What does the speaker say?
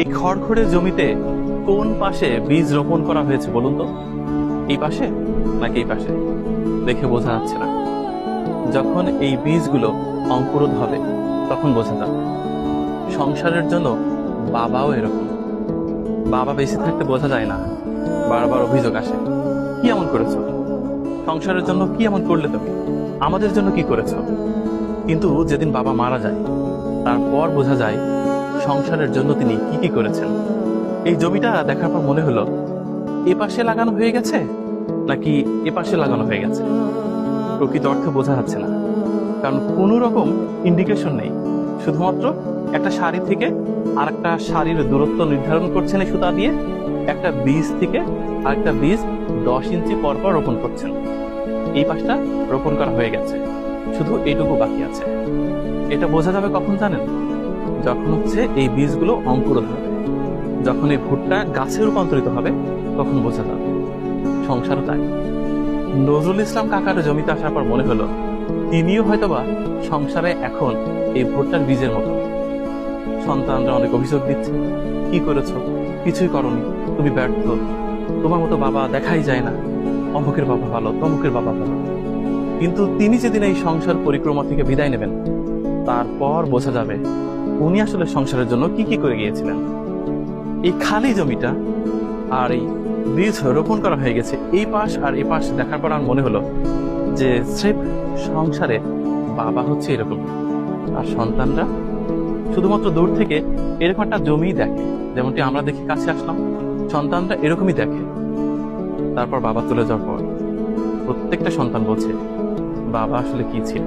এই খড়খড়ে জমিতে কোন পাশে বীজ রোপণ করা হয়েছে বলুন তো? এই পাশে নাকি এই পাশে? দেখে বোঝা যাচ্ছে না। যখন এই বীজগুলো অঙ্কুরোধ হবে, তখন বোঝা যাবে। সংসারের জন্য বাবাও এরকম। বাবা বেঁচে থাকতে বোঝা যায় না। বারবার অভিযোগ আসে, কি এমন করেছ? সংসারের জন্য কি এমন করলে তুমি? আমাদের জন্য কি করেছ? কিন্তু যেদিন বাবা মারা যায়, তারপর বোঝা যায় সংসারের জন্য তিনি কি কি করেছেন? এই জমিটা দেখার পর মনে হলো, এ পাশে লাগানো হয়ে গেছে নাকি এ পাশে লাগানো হয়ে গেছে? প্রকৃত অর্থে বোঝা যাচ্ছে না। কারণ কোনো রকম ইন্ডিকেশন নেই। শুধুমাত্র একটা শাড়ি থেকে আর একটা শাড়ির দূরত্ব নির্ধারণ করছেন এই সুতা দিয়ে, একটা বীজ থেকে আরেকটা বীজ দশ ইঞ্চি পর পর রোপণ করছেন। এই পাশটা রোপণ করা হয়ে গেছে। শুধু এইটুকু বাকি আছে। এটা বোঝা যাবে কখন জানেন? যখন হচ্ছে এই বীজগুলো অঙ্কুরোধ হবে, যখন এই ভুট্টা গাছে রূপান্তরিত হবে, তখন বোঝা যাবে। সংসারও তাই। নজরুল ইসলাম কাকার জমিতে আসার পর মনে হলো, তিনিও হয়তোবা সংসারে এখন এই ভুট্টার বীজের মতো। সন্তানরা অনেক অভিযোগ দিচ্ছে, কি করেছ? কিছুই করনি, তুমি ব্যর্থ। তোমার মতো বাবা দেখাই যায় না। অমুকের বাবা ভালো, তমুকের বাবা ভালো। কিন্তু তিনি যেদিন এই সংসার পরিক্রমা থেকে বিদায় নেবেন, তারপর বোঝা যাবে উনি আসলে সংসারের জন্য কি কি করে গিয়েছিলেন? এই খালি জমিটা আর এই বীজ রোপণ করা হয়ে গেছে। এই পাশ আর এই পাশ দেখার পর আমার মনে হলো যে স্রেফ সংসারে বাবা হচ্ছে এরকম। আর সন্তানরা শুধুমাত্র দূর থেকে এরকম একটা জমি দেখে। যেমনটি আমরা দেখি কাছে আসলাম, সন্তানরা এরকমই দেখে। তারপর বাবা চলে যাওয়ার পর প্রত্যেকটা সন্তান বলছে, বাবা আসলে কি ছিল?